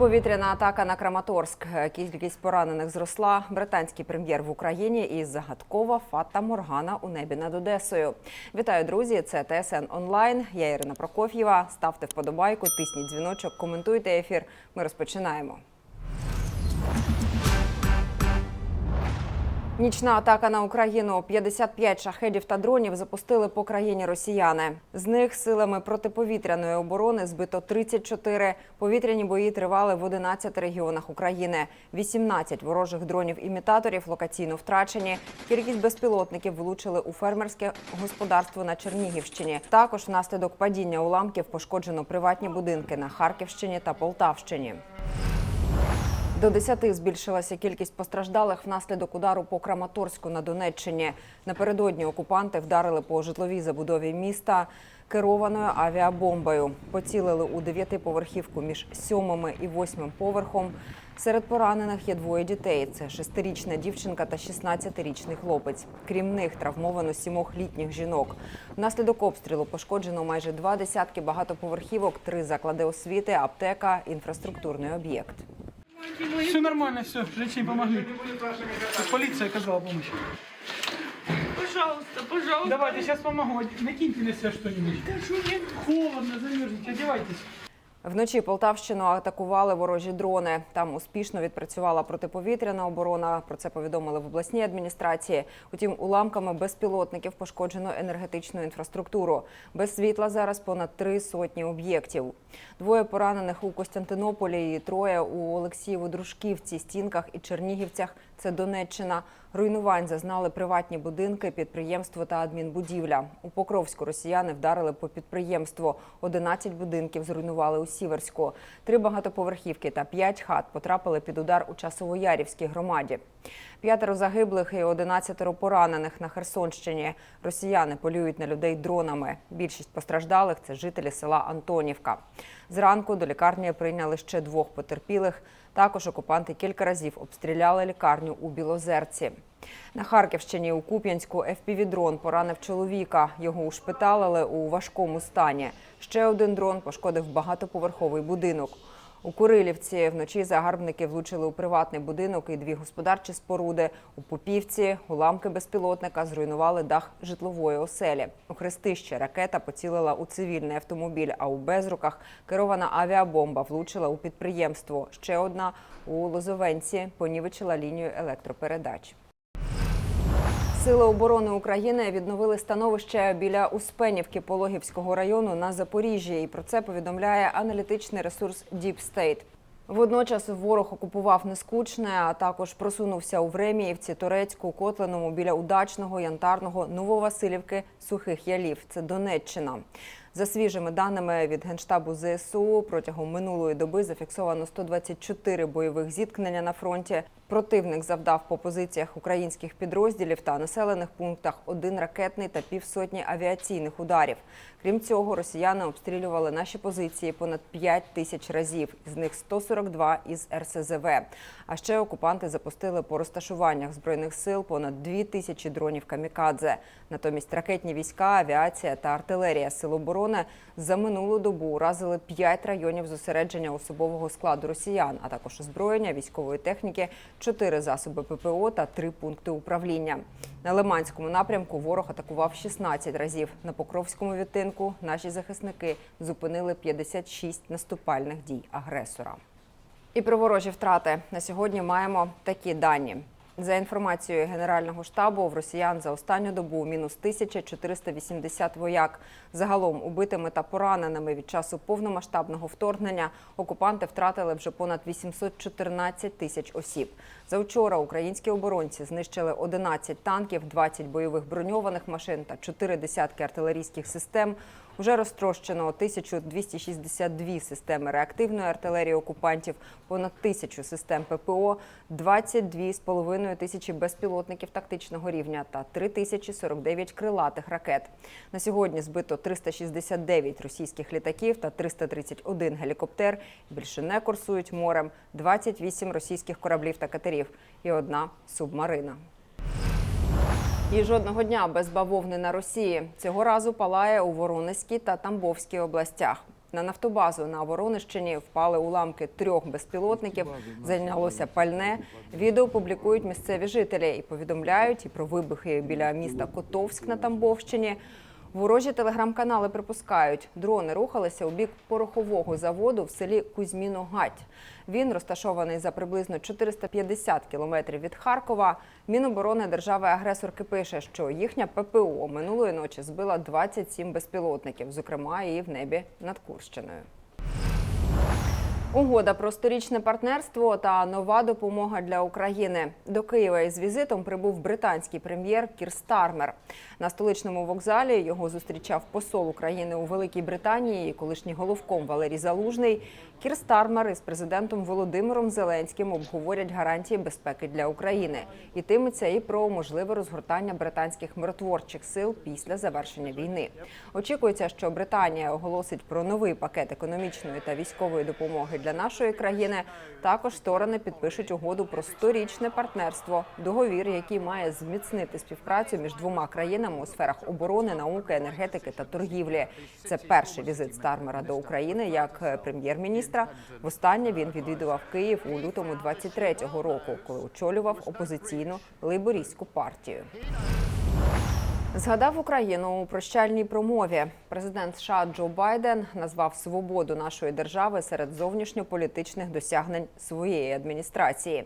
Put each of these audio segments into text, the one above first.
Повітряна атака на Краматорськ. Кількість поранених зросла. Британський прем'єр в Україні і загадкова фата Моргана у небі над Одесою. Вітаю, друзі! Це ТСН онлайн. Я Ірина Прокоф'єва. Ставте вподобайку, тисніть дзвіночок, коментуйте ефір. Ми розпочинаємо. Нічна атака на Україну. 55 шахедів та дронів запустили по країні росіяни. З них силами протиповітряної оборони збито 34. Повітряні бої тривали в 11 регіонах України. 18 ворожих дронів-імітаторів локаційно втрачені. Кількість безпілотників влучили у фермерське господарство на Чернігівщині. Також внаслідок падіння уламків пошкоджено приватні будинки на Харківщині та Полтавщині. До 10 збільшилася кількість постраждалих внаслідок удару по Краматорську на Донеччині. Напередодні окупанти вдарили по житловій забудові міста керованою авіабомбою. Поцілили у дев'ятиповерхівку між сьомим і восьмим поверхом. Серед поранених є двоє дітей: це шестирічна дівчинка та 16-річний хлопець. Крім них травмовано сімох літніх жінок. Внаслідок обстрілу пошкоджено майже два десятки багатоповерхівок, три заклади освіти, аптека, інфраструктурний об'єкт. Все нормально, все, женщине помогли. Полиция оказала помощь. Пожалуйста, пожалуйста. Давайте, сейчас помогу. Накиньте на себя что-нибудь. Холодно, замерзнете, одевайтесь. Вночі Полтавщину атакували ворожі дрони. Там успішно відпрацювала протиповітряна оборона. Про це повідомили в обласній адміністрації. Утім, уламками безпілотників пошкоджено енергетичну інфраструктуру. Без світла зараз понад три сотні об'єктів. Двоє поранених у Костянтинополі і троє у Олексієво-Дружківці, Стінках і Чернігівцях. Це Донеччина. Руйнувань зазнали приватні будинки, підприємство та адмінбудівля. У Покровську росіяни вдарили по підприємству. 11 будинків зруйнували у Сіверську. Три багатоповерхівки та п'ять хат потрапили під удар у Часовоярівській громаді. П'ятеро загиблих і 11 поранених на Херсонщині. Росіяни полюють на людей дронами. Більшість постраждалих це жителі села Антонівка. Зранку до лікарні прийняли ще двох потерпілих. Також окупанти кілька разів обстріляли лікарню у Білозерці. На Харківщині у Куп'янську FPV-дрон поранив чоловіка. Його ушпиталили у важкому стані. Ще один дрон пошкодив багатоповерховий будинок. У Курилівці вночі загарбники влучили у приватний будинок і дві господарчі споруди. У Попівці уламки безпілотника зруйнували дах житлової оселі. У Хрестище ракета поцілила у цивільний автомобіль, а у Безруках керована авіабомба влучила у підприємство. Ще одна у Лозовенці понівечила лінію електропередач. Сили оборони України відновили становище біля Успенівки Пологівського району на Запоріжжі. І про це повідомляє аналітичний ресурс Deep State. Водночас ворог окупував Нескучне, а також просунувся у Времіївці, Турецьку, Котленому біля Удачного, Янтарного, Нововасилівки, Сухих Ялів. Це Донеччина. За свіжими даними від Генштабу ЗСУ, протягом минулої доби зафіксовано 124 бойових зіткнення на фронті. Противник завдав по позиціях українських підрозділів та населених пунктах один ракетний та півсотні авіаційних ударів. Крім цього, росіяни обстрілювали наші позиції понад 5 тисяч разів, з них 142 із РСЗВ. А ще окупанти запустили по розташуваннях збройних сил понад 2 тисячі дронів камікадзе. Натомість ракетні війська, авіація та артилерія сил оборони за минулу добу уразили 5 районів зосередження особового складу росіян, а також озброєння військової техніки, 4 засоби ППО та 3 пункти управління. На Лиманському напрямку ворог атакував 16 разів. На Покровському відтинку наші захисники зупинили 56 наступальних дій агресора. І про ворожі втрати на сьогодні маємо такі дані. За інформацією Генерального штабу, в росіян за останню добу мінус 1480 вояк. Загалом убитими та пораненими від часу повномасштабного вторгнення окупанти втратили вже понад 814 тисяч осіб. За вчора українські оборонці знищили 11 танків, 20 бойових броньованих машин та 4 десятки артилерійських систем. Уже розтрощено 1262 системи реактивної артилерії окупантів, понад тисячу систем ППО, 22,5 тисячі безпілотників тактичного рівня та 3049 крилатих ракет. На сьогодні збито 369 російських літаків та 331 гелікоптер. Більше не курсують морем, 28 російських кораблів та катерів і одна субмарина. І жодного дня без бавовни на Росії. Цього разу палає у Воронезькій та Тамбовській областях. На нафтобазу на Воронищині впали уламки трьох безпілотників. Зайнялося пальне. Відео публікують місцеві жителі і повідомляють і про вибухи біля міста Котовськ на Тамбовщині. Ворожі телеграм-канали припускають, дрони рухалися у бік порохового заводу в селі Кузьміно-Гать. Він розташований за приблизно 450 кілометрів від Харкова. Міноборони держави-агресорки пише, що їхня ППО минулої ночі збила 27 безпілотників, зокрема і в небі над Курщиною. Угода про сторічне партнерство та нова допомога для України. До Києва із візитом прибув британський прем'єр Кір Стармер. На столичному вокзалі його зустрічав посол України у Великій Британії, колишній головком Валерій Залужний. Кір Стармер із президентом Володимиром Зеленським обговорять гарантії безпеки для України. Йтиметься і про можливе розгортання британських миротворчих сил після завершення війни. Очікується, що Британія оголосить про новий пакет економічної та військової допомоги для нашої країни. Також сторони підпишуть угоду про сторічне партнерство, договір, який має зміцнити співпрацю між двома країнами у сферах оборони, науки, енергетики та торгівлі. Це перший візит Стармера до України як е, прем'єр-міністра. Востаннє він відвідував Київ у лютому 23-го року, коли очолював опозиційну лейбористську партію. Згадав Україну у прощальній промові. Президент США Джо Байден назвав свободу нашої держави серед зовнішньополітичних досягнень своєї адміністрації.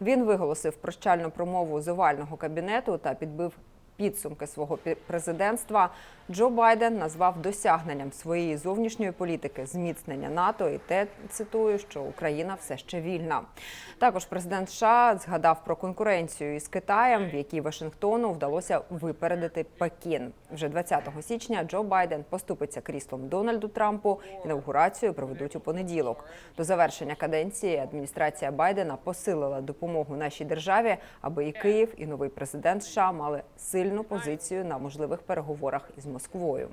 Він виголосив прощальну промову з овального кабінету та підбив підсумки свого президентства. Джо Байден назвав досягненням своєї зовнішньої політики зміцнення НАТО і те цитую, що Україна все ще вільна. Також президент США згадав про конкуренцію із Китаєм, в якій Вашингтону вдалося випередити Пекін. Вже 20 січня Джо Байден поступиться кріслом Дональду Трампу. Інаугурацію проведуть у понеділок. До завершення каденції адміністрація Байдена посилила допомогу нашій державі, аби і Київ, і новий президент США мали сильну позицію на можливих переговорах із Москвою.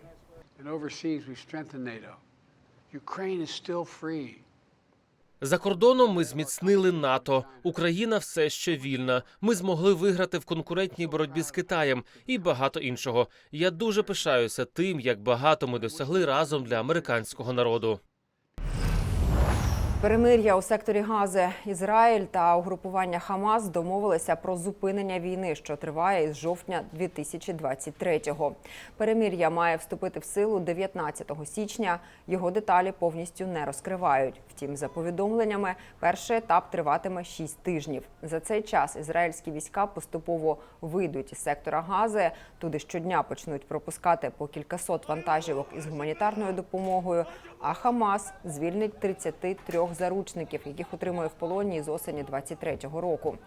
За кордоном ми зміцнили НАТО. Україна все ще вільна. Ми змогли виграти в конкурентній боротьбі з Китаєм і багато іншого. Я дуже пишаюся тим, як багато ми досягли разом для американського народу. Перемир'я у секторі Гази Ізраїль та угрупування Хамас домовилися про зупинення війни, що триває із жовтня 2023-го. Перемир'я має вступити в силу 19 січня. Його деталі повністю не розкривають. Втім, за повідомленнями, перший етап триватиме 6 тижнів. За цей час ізраїльські війська поступово вийдуть із сектора Гази. Туди щодня почнуть пропускати по кількасот вантажівок із гуманітарною допомогою. А Хамас звільнить 33 заручників, яких утримує в полоні з осені 23-го року.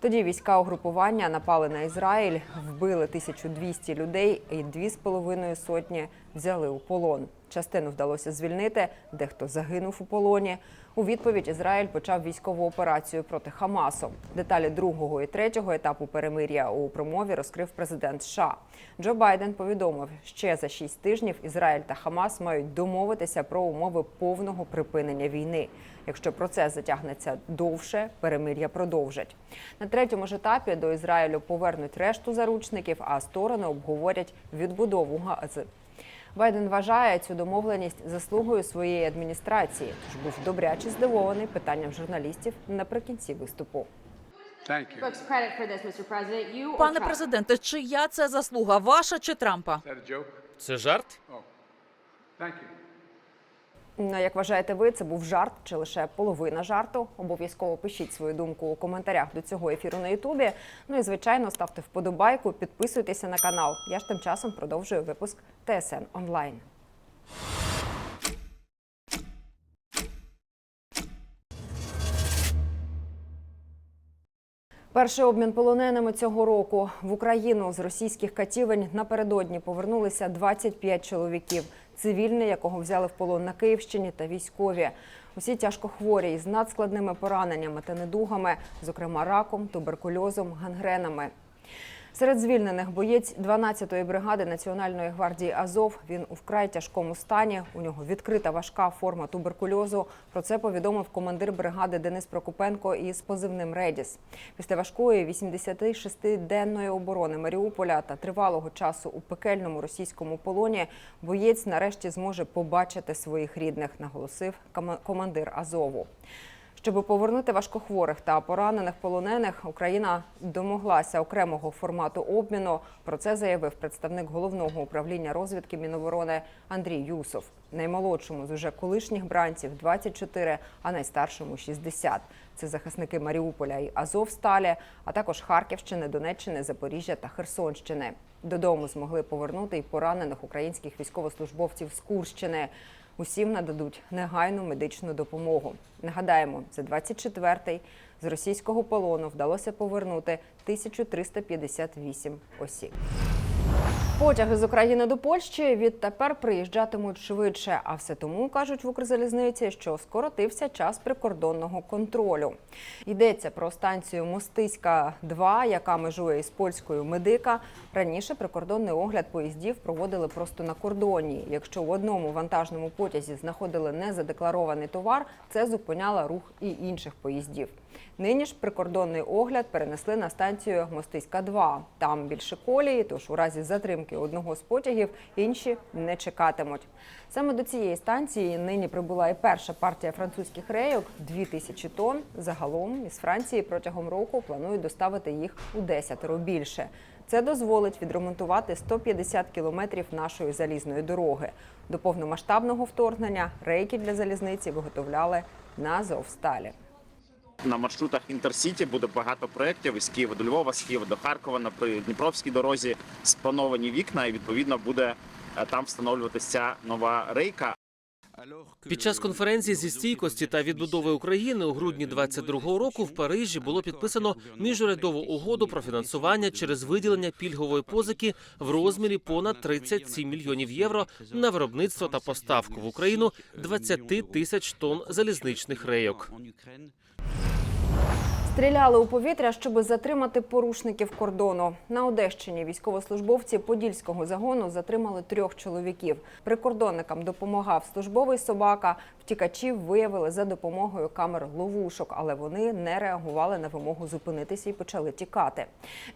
Тоді війська угрупування напали на Ізраїль, вбили 1200 людей і 2,5 сотні взяли у полон. Частину вдалося звільнити, дехто загинув у полоні. У відповідь Ізраїль почав військову операцію проти Хамасу. Деталі другого і третього етапу перемир'я у промові розкрив президент США. Джо Байден повідомив, ще за шість тижнів Ізраїль та Хамас мають домовитися про умови повного припинення війни. Якщо процес затягнеться довше, перемир'я продовжать. На третьому ж етапі до Ізраїлю повернуть решту заручників, а сторони обговорять відбудову Гази. Байден вважає цю домовленість заслугою своєї адміністрації. Тож був добряче здивований питанням журналістів наприкінці виступу. Пане президенте, чия це заслуга? Ваша чи Трампа? Це жарт? Oh, you. Ну, Як вважаєте ви, це був жарт чи лише половина жарту? Обов'язково пишіть свою думку у коментарях до цього ефіру на Ютубі. Ну і звичайно, ставте вподобайку, підписуйтеся на канал. Я ж тим часом продовжую випуск ТСН онлайн. Перший обмін полоненими цього року в Україну з російських катівень напередодні повернулися 25 чоловіків. Цивільний, якого взяли в полон на Київщині, та військові. Усі тяжко хворі із надскладними пораненнями та недугами, зокрема раком, туберкульозом, гангренами. Серед звільнених боєць 12-ї бригади Національної гвардії Азов. Він у вкрай тяжкому стані. У нього відкрита важка форма туберкульозу. Про це повідомив командир бригади Денис Прокопенко із позивним Редіс. Після важкої 86-денної оборони Маріуполя та тривалого часу у пекельному російському полоні боєць нарешті зможе побачити своїх рідних, наголосив кома- командир Азову. Щоб повернути важкохворих та поранених полонених, Україна домоглася окремого формату обміну. Про це заявив представник головного управління розвідки Міноборони Андрій Юсов. Наймолодшому з уже колишніх бранців 24, а найстаршому 60. Це захисники Маріуполя і Азовсталі, а також Харківщини, Донеччини, Запоріжжя та Херсонщини. Додому змогли повернути й поранених українських військовослужбовців з Курщини. Усім нададуть негайну медичну допомогу. Нагадаємо, за 24-й з російського полону вдалося повернути 1358 осіб. Потяги з України до Польщі відтепер приїжджатимуть швидше. А все тому кажуть в Укрзалізниці, що скоротився час прикордонного контролю. Йдеться про станцію Мостиська 2 яка межує із польською медика. Раніше прикордонний огляд поїздів проводили просто на кордоні. Якщо в одному вантажному потязі знаходили незадекларований товар, це зупиняло рух і інших поїздів. Нині ж прикордонний огляд перенесли на станцію Мостиська 2 Там більше колії, тож у разі затримки одного з потягів інші не чекатимуть. Саме до цієї станції нині прибула і перша партія французьких рейок 2000 тонн. Загалом із Франції протягом року планують доставити їх у десятеро більше. Це дозволить відремонтувати 150 кілометрів нашої залізної дороги. До повномасштабного вторгнення рейки для залізниці виготовляли на Азовсталі. На маршрутах Інтерсіті буде багато проєктів із Києва до Львова, з Києва до Харкова на Дніпровській дорозі сплановані вікна, і відповідно буде е, там встановлюватися нова рейка. Під час конференції зі стійкості та відбудови України у грудні 22-го року в Парижі було підписано міжурядову угоду про фінансування через виділення пільгової позики в розмірі понад 37 мільйонів євро на виробництво та поставку в Україну 20 тисяч тонн залізничних рейок. Стріляли у повітря, щоб затримати порушників кордону. На Одещині військовослужбовці Подільського загону затримали трьох чоловіків. Прикордонникам допомагав службовий собака. Втікачів виявили за допомогою камер ловушок, але вони не реагували на вимогу зупинитися і почали тікати.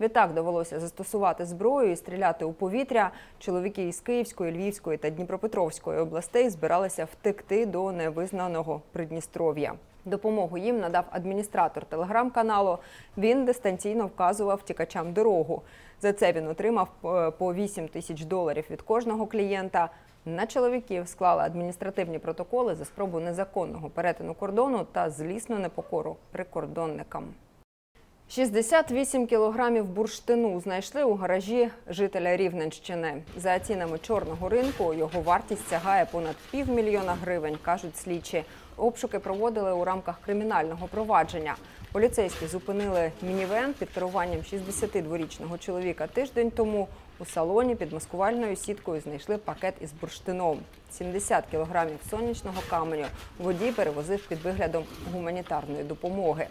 Відтак довелося застосувати зброю і стріляти у повітря. Чоловіки із Київської, Львівської та Дніпропетровської областей збиралися втекти до невизнаного Придністров'я. Допомогу їм надав адміністратор телеграм-каналу. Він дистанційно вказував втікачам дорогу. За це він отримав е, по 8 тисяч доларів від кожного клієнта. На чоловіків склали адміністративні протоколи за спробу незаконного перетину кордону та злісну непокору прикордонникам. 68 кілограмів бурштину знайшли у гаражі жителя Рівненщини. За цінами чорного ринку його вартість сягає понад півмільйона гривень, кажуть слідчі. Обшуки проводили у рамках кримінального провадження. Поліцейські зупинили мінівен під керуванням 62-річного чоловіка тиждень тому. У салоні під маскувальною сіткою знайшли пакет із бурштином. 70 кілограмів сонячного каменю водій перевозив під виглядом гуманітарної допомоги.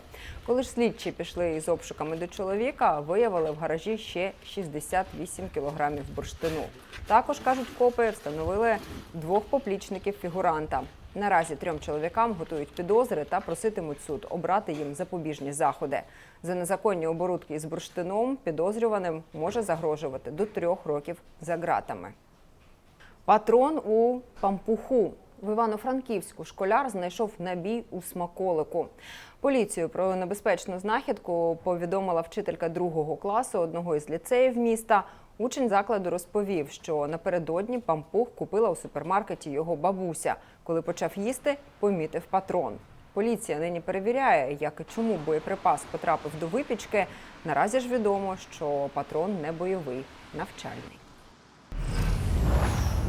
Коли ж слідчі пішли із обшуками до чоловіка, виявили в гаражі ще 68 кілограмів бурштину. Також кажуть копи, встановили двох поплічників фігуранта. Наразі трьом чоловікам готують підозри та проситимуть суд обрати їм запобіжні заходи. За незаконні оборудки із бурштином підозрюваним може загрожувати до трьох років за ґратами. Патрон у пампуху. В Івано-Франківську школяр знайшов набій у смаколику. Поліцію про небезпечну знахідку повідомила вчителька другого класу одного із ліцеїв міста. Учень закладу розповів, що напередодні пампух купила у супермаркеті його бабуся. Коли почав їсти, помітив патрон. Поліція нині перевіряє, як і чому боєприпас потрапив до випічки. Наразі ж відомо, що патрон не бойовий, навчальний.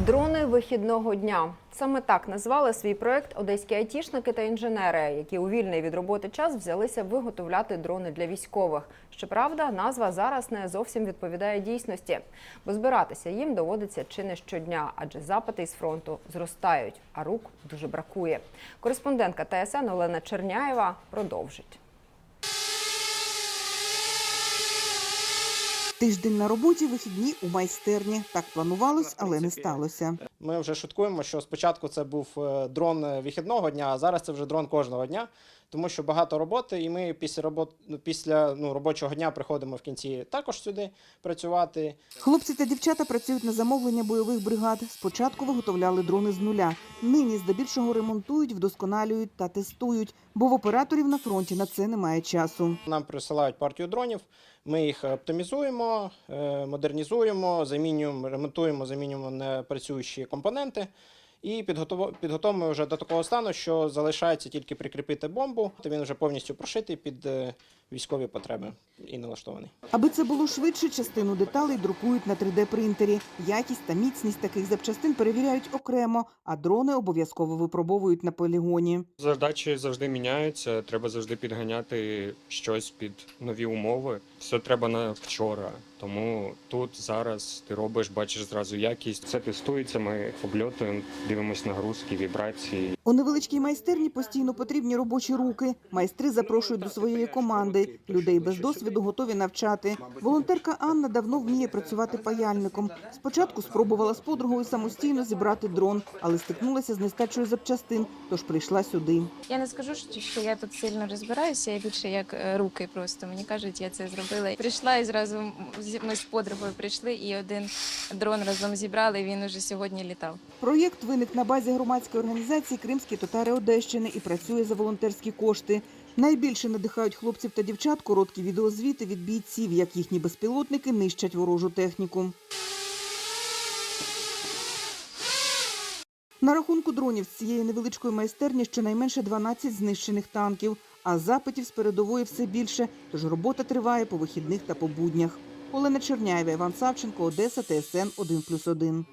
Дрони вихідного дня саме так назвали свій проект одеські айтішники та інженери, які у вільний від роботи час взялися виготовляти дрони для військових. Щоправда, назва зараз не зовсім відповідає дійсності, бо збиратися їм доводиться чи не щодня, адже запити із фронту зростають, а рук дуже бракує. Кореспондентка ТСН Олена Черняєва продовжить. Тиждень на роботі, вихідні у майстерні. Так планувалось, але не сталося. Ми вже шуткуємо, що спочатку це був е, дрон е, вихідного дня, а зараз це вже дрон кожного дня, тому що багато роботи, і ми після робот... ну, після ну, робочого дня приходимо в кінці також сюди працювати. Хлопці та дівчата працюють на замовлення бойових бригад. Спочатку виготовляли дрони з нуля. Нині здебільшого ремонтують, вдосконалюють та тестують, бо в операторів на фронті на це немає часу. Нам присилають партію дронів. Ми їх оптимізуємо, е, модернізуємо, замінюємо, ремонтуємо, замінюємо непрацюючі компоненти. І підготовимо вже до такого стану, що залишається тільки прикріпити бомбу. То він вже повністю прошитий під е, військові потреби і налаштований. Аби це було швидше, частину деталей друкують на 3D-принтері. Якість та міцність таких запчастин перевіряють окремо, а дрони обов'язково випробовують на полігоні. Задачі завжди міняються, треба завжди підганяти щось під нові умови. Все треба на вчора. Тому тут зараз ти робиш, бачиш зразу якість. Все тестується, ми обльотуємо, дивимося нагрузки, вібрації. У невеличкій майстерні постійно потрібні робочі руки. Майстри запрошують до своєї команди. Людей без досвіду готові навчати. Волонтерка Анна давно вміє працювати паяльником. Спочатку спробувала з подругою самостійно зібрати дрон, але стикнулася з нестачею запчастин, тож прийшла сюди. Я не скажу, що я тут сильно розбираюся, я більше як е, руки просто. Мені кажуть, я це зробила. Прийшла і зразу ми з подругою прийшли і один дрон разом зібрали. і Він уже сьогодні літав. Проєкт виник на базі громадської організації Кримські татари Одещини і працює за волонтерські кошти. Найбільше надихають хлопців та дівчат короткі відеозвіти від бійців, як їхні безпілотники нищать ворожу техніку. На рахунку дронів з цієї невеличкої майстерні щонайменше 12 знищених танків, а запитів з передової все більше, тож робота триває по вихідних та по буднях. Олена Черняєва, Іван Савченко, Одеса, ТСН 1+,1.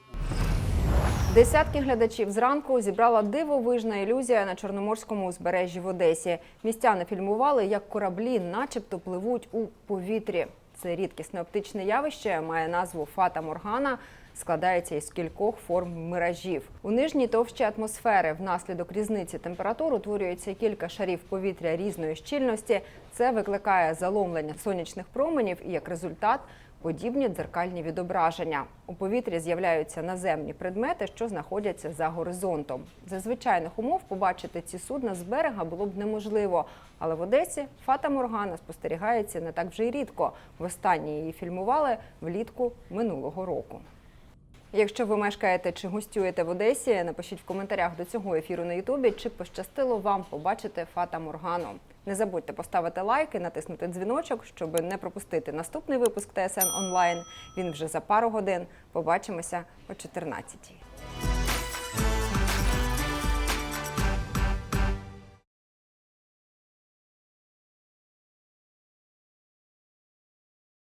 Десятки глядачів зранку зібрала дивовижна ілюзія на Чорноморському узбережжі в Одесі. Містяни фільмували, як кораблі, начебто, пливуть у повітрі. Це рідкісне оптичне явище має назву Фата Моргана. Складається із кількох форм миражів. У нижній товщі атмосфери внаслідок різниці температур утворюється кілька шарів повітря різної щільності. Це викликає заломлення сонячних променів і як результат подібні дзеркальні відображення. У повітрі з'являються наземні предмети, що знаходяться за горизонтом. За звичайних умов побачити ці судна з берега було б неможливо. Але в Одесі Фата Моргана спостерігається не так вже й рідко. Востаннє її фільмували влітку минулого року. Якщо ви мешкаєте чи гостюєте в Одесі, напишіть в коментарях до цього ефіру на Ютубі, чи пощастило вам побачити Фата Моргану. Не забудьте поставити лайк і натиснути дзвіночок, щоб не пропустити наступний випуск ТСН онлайн. Він вже за пару годин. Побачимося о 14-й.